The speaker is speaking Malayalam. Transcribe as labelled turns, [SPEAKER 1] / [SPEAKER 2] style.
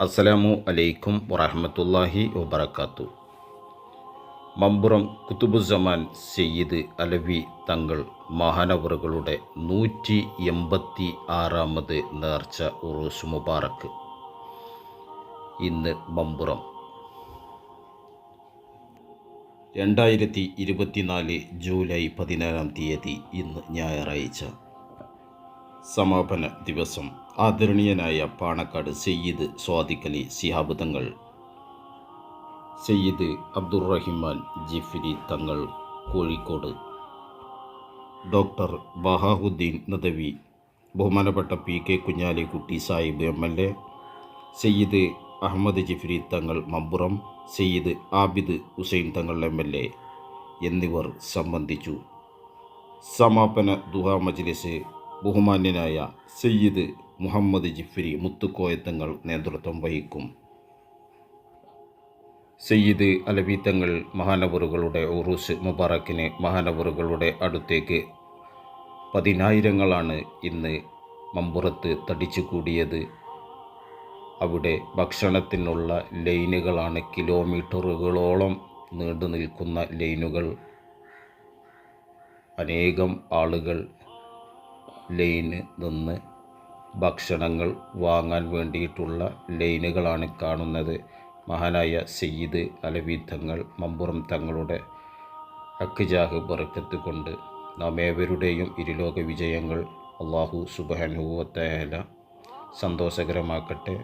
[SPEAKER 1] അസ്സലാമു അലൈക്കും വറഹമത്തല്ലാഹി വബർക്കാത്തു മമ്പുറം കുത്തുബുസമാൻ സയ്യിദ് അലവി തങ്ങൾ മഹാനവറുകളുടെ നൂറ്റി എൺപത്തി ആറാമത് നേർച്ച ഉറൂസ് മുബാറക്ക്. ഇന്ന് മമ്പുറം. രണ്ടായിരത്തി ഇരുപത്തിനാല് ജൂലൈ പതിനാലാം തീയതി ഇന്ന് ഞായറാഴ്ച. സമാപന ദിവസം. ആദരണീയനായ പാണക്കാട് സയ്യിദ് സ്വാദിഖലി സിഹാബ് തങ്ങൾ. സയ്യിദ് അബ്ദുറഹിമാൻ ജിഫിരി തങ്ങൾ കോഴിക്കോട്. ഡോക്ടർ ബഹാഹുദ്ദീൻ നദവി ബഹുമാനപ്പെട്ട P K Kunhalikutty Sahib M L A Sayyid Ahmed Jifri Thangal Mampuram Sayyid Abid Hussain Thangal M L A എന്നിവർ സംബന്ധിച്ചു. സമാപന ദുഹാ മജ്ലിസ് ബഹുമാന്യനായ സയ്യിദ് മുഹമ്മദ് ജിഫ്രി മുത്തുക്കോയത്തങ്ങൾ നേതൃത്വം വഹിക്കും. സയ്യിദ് അലവീത്തങ്ങൾ മഹാനവറുകളുടെ ഉറൂസ് മുബാറക്കിന് മഹാനവറുകളുടെ അടുത്തേക്ക് പതിനായിരങ്ങളാണ് ഇന്ന് മമ്പുറത്ത് തടിച്ചു കൂടിയത്. അവിടെ ഭക്ഷണത്തിനുള്ള ലൈനുകളാണ് കിലോമീറ്ററുകളോളം നീണ്ടു നിൽക്കുന്ന ലൈനുകൾ. അനേകം ആളുകൾ ലൈന് നിന്ന് ഭക്ഷണങ്ങൾ വാങ്ങാൻ വേണ്ടിയിട്ടുള്ള ലൈനുകളാണ് കാണുന്നത്. മഹാനായ സയ്യിദ് അലവി തങ്ങൾ മമ്പുറം തങ്ങളുടെ അക്ജാഹ് ബറക്കത്ത് കൊണ്ട് നാം ഏവരുടെയും ഇരുലോക വിജയങ്ങൾ അള്ളാഹു സുബാനുവത്തേല സന്തോഷകരമാക്കട്ടെ.